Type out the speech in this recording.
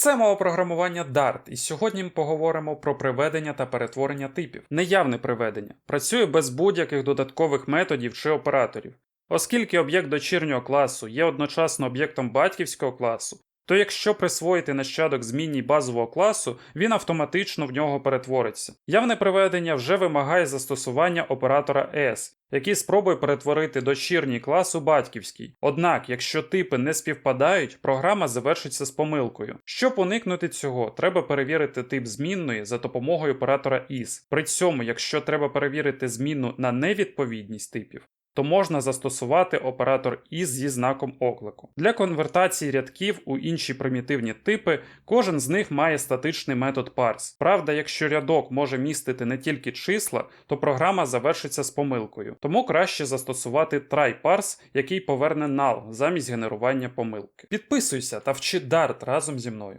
Це мова програмування Dart, і сьогодні ми поговоримо про приведення та перетворення типів. Неявне приведення працює без будь-яких додаткових методів чи операторів. Оскільки об'єкт дочірнього класу є одночасно об'єктом батьківського класу, то якщо присвоїти нащадок змінній базового класу, він автоматично в нього перетвориться. Явне приведення вже вимагає застосування оператора S, який спробує перетворити дочірній клас у батьківський. Однак, якщо типи не співпадають, програма завершиться з помилкою. Щоб уникнути цього, треба перевірити тип змінної за допомогою оператора is. При цьому, якщо треба перевірити змінну на невідповідність типів, то можна застосувати оператор is зі знаком оклику. Для конвертації рядків у інші примітивні типи кожен з них має статичний метод parse. Правда, якщо рядок може містити не тільки числа, то програма завершиться з помилкою. Тому краще застосувати try-parse, який поверне null замість генерування помилки. Підписуйся та вчи Dart разом зі мною.